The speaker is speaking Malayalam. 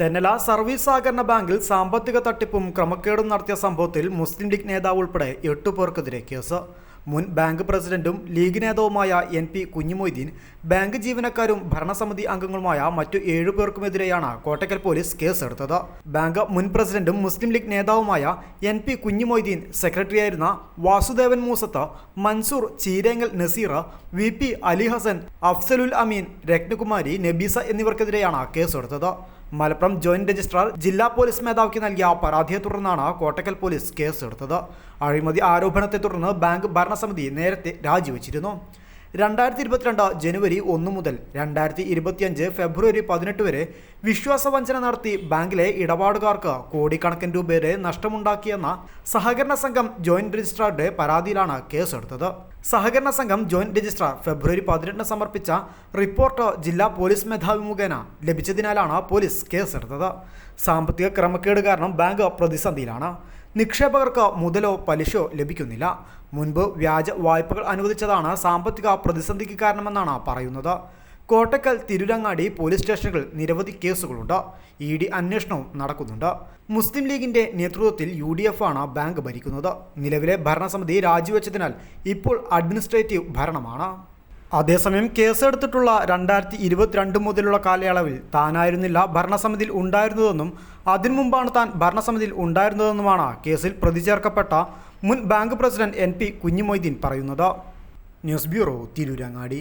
തെന്നല സർവീസ് സഹകരണ ബാങ്കിൽ സാമ്പത്തിക തട്ടിപ്പും ക്രമക്കേടും നടത്തിയ സംഭവത്തിൽ മുസ്ലിം ലീഗ് നേതാവ് ഉൾപ്പെടെ എട്ടു പേർക്കെതിരെ കേസ്. മുൻ ബാങ്ക് പ്രസിഡന്റും ലീഗ് നേതാവുമായ എൻ പി കുഞ്ഞുമൊയ്തീൻ ബാങ്ക് ജീവനക്കാരും ഭരണസമിതി അംഗങ്ങളുമായ മറ്റു ഏഴു പേർക്കുമെതിരെയാണ് കോട്ടക്കൽ പോലീസ് കേസെടുത്തത്. ബാങ്ക് മുൻ പ്രസിഡന്റും മുസ്ലിം ലീഗ് നേതാവുമായ എൻ പി കുഞ്ഞുമൊയ്തീൻ സെക്രട്ടറിയായിരുന്ന വാസുദേവൻ മൂസത്ത് മൻസൂർ ചീരേങ്ങൽ നസീർ വി പി അലി ഹസൻ അഫ്സലുൽ അമീൻ രത്നകുമാരി നബീസ എന്നിവർക്കെതിരെയാണ് കേസെടുത്തത്. മലപ്പുറം ജോയിന്റ് രജിസ്ട്രാർ ജില്ലാ പോലീസ് മേധാവിക്ക് നൽകിയ പരാതിയെ തുടർന്നാണ് കോട്ടക്കൽ പോലീസ് കേസെടുത്തത്. അഴിമതി ആരോപണത്തെ തുടർന്ന് ബാങ്ക് ഭരണസമിതി നേരത്തെ രാജിവെച്ചിരുന്നു. രണ്ടായിരത്തി ഇരുപത്തിരണ്ട് ജനുവരി ഒന്ന് മുതൽ രണ്ടായിരത്തി ഇരുപത്തിയഞ്ച് ഫെബ്രുവരി പതിനെട്ട് വരെ വിശ്വാസവഞ്ചന നടത്തി ബാങ്കിലെ ഇടപാടുകാർക്ക് കോടിക്കണക്കിന് രൂപയുടെ നഷ്ടമുണ്ടാക്കിയെന്ന സഹകരണ സംഘം ജോയിന്റ് രജിസ്ട്രാറുടെ പരാതിയിലാണ് കേസെടുത്തത്. സഹകരണ സംഘം ജോയിന്റ് രജിസ്ട്രാർ ഫെബ്രുവരി പതിനെട്ടിന് സമർപ്പിച്ച റിപ്പോർട്ട് ജില്ലാ പോലീസ് മേധാവി മുഖേന ലഭിച്ചതിനാലാണ് പോലീസ് കേസെടുത്തത്. സാമ്പത്തിക ക്രമക്കേട് കാരണം ബാങ്ക് പ്രതിസന്ധിയിലാണ്. നിക്ഷേപകർക്ക് മുതലോ പലിശയോ ലഭിക്കുന്നില്ല. മുൻപ് വ്യാജ വായ്പകൾ അനുവദിച്ചതാണ് സാമ്പത്തിക പ്രതിസന്ധിക്ക് കാരണമെന്നാണ് പറയുന്നത്. കോട്ടക്കൽ തിരുരങ്ങാടി പോലീസ് സ്റ്റേഷനുകളിൽ നിരവധി കേസുകളുണ്ട്. ഇ ഡി അന്വേഷണവും നടക്കുന്നുണ്ട്. മുസ്ലിം ലീഗിന്റെ നേതൃത്വത്തിൽ യു ഡി എഫ് ആണ് ബാങ്ക് ഭരിക്കുന്നത്. നിലവിലെ ഭരണസമിതി രാജിവെച്ചതിനാൽ ഇപ്പോൾ അഡ്മിനിസ്ട്രേറ്റീവ് ഭരണമാണ്. അതേസമയം കേസെടുത്തിട്ടുള്ള രണ്ടായിരത്തി ഇരുപത്തിരണ്ട് മുതലുള്ള കാലയളവിൽ താനായിരുന്നില്ല ഭരണസമിതിയിൽ ഉണ്ടായിരുന്നതെന്നും അതിനു മുമ്പാണ് താൻ ഭരണസമിതിയിൽ ഉണ്ടായിരുന്നതെന്നുമാണ് കേസിൽ പ്രതി ചേർക്കപ്പെട്ട മുൻ bank president N P Kunjimoideen പറയുന്നത്. News bureau Tirurangadi.